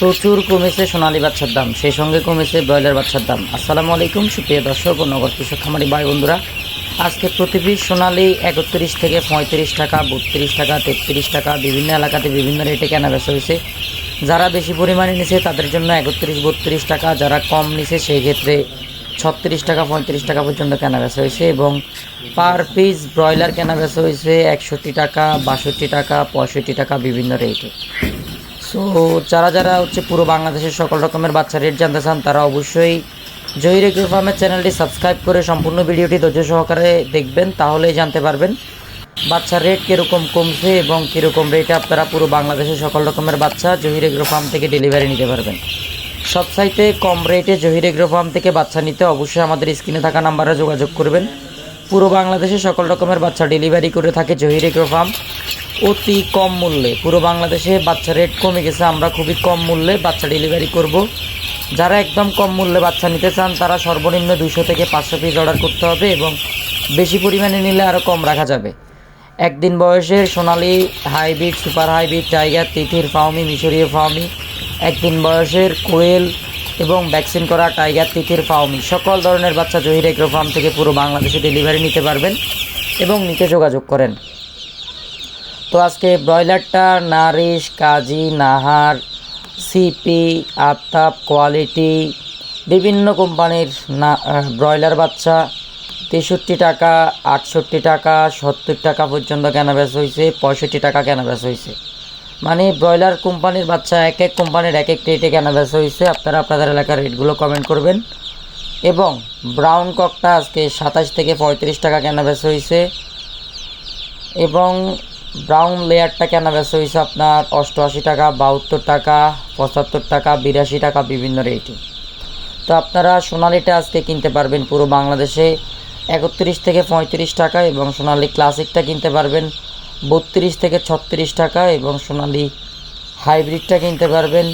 প্রচুর কমেছে সোনালী বাচ্চার দাম, সেই সঙ্গে কমেছে ব্রয়লার বাচ্চার দাম। আসসালামু আলাইকুম, সুপ্রিয় দর্শক ও নগর কৃষক খামারি ভাই বন্ধুরা। আজকে প্রতি পিস সোনালী একত্রিশ থেকে পঁয়ত্রিশ টাকা, বত্রিশ টাকা, তেত্রিশ টাকা, বিভিন্ন এলাকাতে বিভিন্ন রেটে কেনা বেচা হয়েছে। যারা বেশি পরিমাণে নিছে তাদের জন্য একত্রিশ, বত্রিশ টাকা, যারা কম নিছে সেই ক্ষেত্রে ছত্রিশ টাকা, পঁয়ত্রিশ টাকা পর্যন্ত কেনা বেচা হয়েছে এবং পার পিস ব্রয়লার কেনা বেচা হয়েছে একষট্টি টাকা, বাষট্টি টাকা, পঁয়ষট্টি টাকা বিভিন্ন রেটে। সো যারা যারা হচ্ছে পুরো বাংলাদেশের সকল রকমের বাচ্চা রেট জানতে চান, তারা অবশ্যই জহির এগ্রো ফার্মের চ্যানেলটি সাবস্ক্রাইব করে সম্পূর্ণ ভিডিওটি ধৈর্য সহকারে দেখবেন, তাহলেই জানতে পারবেন বাচ্চার রেট কীরকম কমছে এবং কীরকম রেটে আপনারা পুরো বাংলাদেশের সকল রকমের বাচ্চা জহির এগ্রো ফার্ম থেকে ডেলিভারি নিতে পারবেন। সব সাইটে কম রেটে জহির এগ্রো ফার্ম থেকে বাচ্চা নিতে অবশ্যই আমাদের স্ক্রিনে থাকা নাম্বারে যোগাযোগ করবেন। পুরো বাংলাদেশে সকল রকমের বাচ্চা ডেলিভারি করে থাকে জহির এগ্রো ফার্ম। অতি কম মূল্যে। পুরো বাংলাদেশে বাচ্চা রেট কমে গেছে, আমরা খুবই কম মূল্যে বাচ্চা ডেলিভারি করব। যারা একদম কম মূল্যে বাচ্চা নিতে চান, তারা সর্বনিম্ন দুশো থেকে পাঁচশো পিস অর্ডার করতে হবে এবং বেশি পরিমাণে নিলে আরও কম রাখা যাবে। একদিন বয়সের Sonali hybrid, super hybrid, tiger তিথির ফাউমি মিশরীয় ফাউমি একদিন বয়সের কোয়েল এবং ভ্যাকসিন করা টাইগার তিথির ফাউমি সকল ধরনের বাচ্চা জহির এগ্রো ফার্ম থেকে পুরো বাংলাদেশে ডেলিভারি নিতে পারবেন এবং নিতে যোগাযোগ করেন। তো আজকে ব্রয়লারটা Nourish, Kazi, Nahar, CP, Aftab, Quality, বিভিন্ন কোম্পানির না ব্রয়লার বাচ্চা। তেষট্টি টাকা, আটষট্টি টাকা, সত্তর টাকা পর্যন্ত কেনা বেচা হয়েছে পঁয়ষট্টি টাকা কেনা বেচা হয়েছে মানে ব্রয়লার কোম্পানির বাচ্চা এক এক কোম্পানির এক এক রেটে কেনা বেচা হয়েছে আপনারা আপনাদের এলাকার রেটগুলো কমেন্ট করবেন। এবং ব্রাউন ককটা আজকে সাতাশ থেকে পঁয়ত্রিশ টাকা কেনা বেচা হয়েছে এবং ব্রাউন লেয়ারটা কেনা বেচা হয়েছে আপনার অষ্টআশি টাকা, বাহাত্তর টাকা, পঁচাত্তর টাকা, বিরাশি টাকা বিভিন্ন রেটে। তো আপনারা সোনালিটা আজকে কিনতে পারবেন পুরো বাংলাদেশে একত্রিশ থেকে পঁয়ত্রিশ টাকা এবং সোনালি ক্লাসিকটা কিনতে পারবেন বত্রিশ থেকে ছত্রিশ টাকা এবং সোনালি হাইব্রিডটা কিনতে পারবেন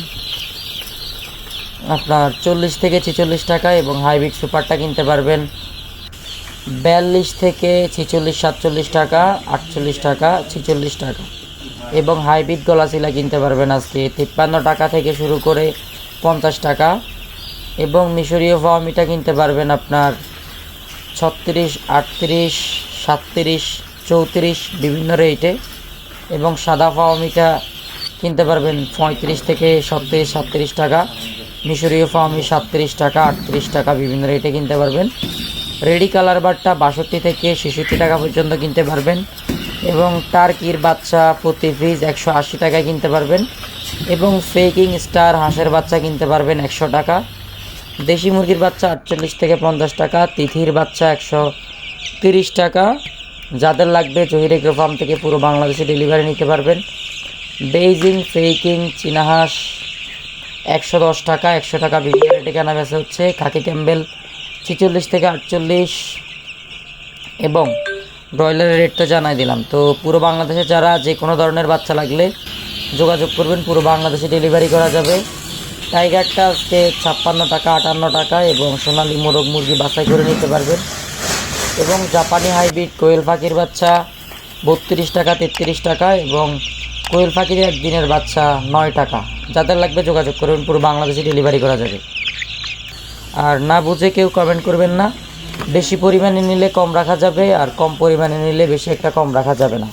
আপনার চল্লিশ থেকে ছেচল্লিশ টাকা এবং হাইব্রিড সুপারটা কিনতে পারবেন। বিয়াল্লিশ থেকে ছেচল্লিশ, সাতচল্লিশ টাকা, আটচল্লিশ টাকা, ছেচল্লিশ টাকা। এবং হাইব্রিড গলাচিলা কিনতে পারবেন আজকে। তিপ্পান্ন টাকা থেকে শুরু করে পঞ্চাশ টাকা। এবং মিশরীয় ফাওমিটা কিনতে পারবেন আপনার ছত্রিশ, আটত্রিশ, সাতত্রিশ, চৌত্রিশ, বিভিন্ন রেটে এবং সাদা ফাওমিটা কিনতে পারবেন পঁয়ত্রিশ থেকে সত্তিরিশ, সাতত্রিশ টাকা। মিশরীয় ফাওমি সাতত্রিশ টাকা, আটত্রিশ টাকা, বিভিন্ন রেটে কিনতে পারবেন। রেডি কালার বারটা বাষট্টি থেকে ছেষট্টি টাকা পর্যন্ত কিনতে পারবেন। এবং টার্কির বাচ্চা প্রতি পিস একশো আশি টাকায় কিনতে পারবেন। এবং ফেকিং স্টার হাঁসের বাচ্চা কিনতে পারবেন একশো টাকা। দেশি মুরগির বাচ্চা আটচল্লিশ থেকে পঞ্চাশ টাকা, তিথির বাচ্চা একশো তিরিশ টাকা। যাদের লাগবে জহির এগ্রো ফার্ম থেকে পুরো বাংলাদেশে ডেলিভারি নিতে পারবেন। বেইজিং ফেকিং চীনাহাঁস একশো দশ টাকা, একশো টাকা বিভিন্ন রেটে কেনা বেচা হচ্ছে। খাকি ক্যাম্বেল ছেচল্লিশ থেকে আটচল্লিশ এবং ব্রয়লারের রেটটা জানাই দিলাম। তো পুরো বাংলাদেশে যারা যে কোনো ধরনের বাচ্চা লাগলে যোগাযোগ করবেন, পুরো বাংলাদেশে ডেলিভারি করা যাবে। টাইগারটা আজকে ছাপ্পান্ন টাকা, আটান্ন টাকা এবং সোনালি মোরগ মুরগি বাছাই করে নিতে পারবেন। এবং জাপানি হাইব্রিড কোয়েল পাখির বাচ্চা বত্রিশ টাকা, তেত্রিশ টাকা এবং কোয়েল পাখির একদিনের বাচ্চা নয় টাকা। যাদের লাগবে যোগাযোগ করবেন, পুরো বাংলাদেশে ডেলিভারি করা যাবে। আর না বুঝে কেউ কমেন্ট করবেন না। বেশি পরিমাণে নিলে কম রাখা যাবে আর কম পরিমাণে নিলে বেশি একটা কম রাখা যাবে না।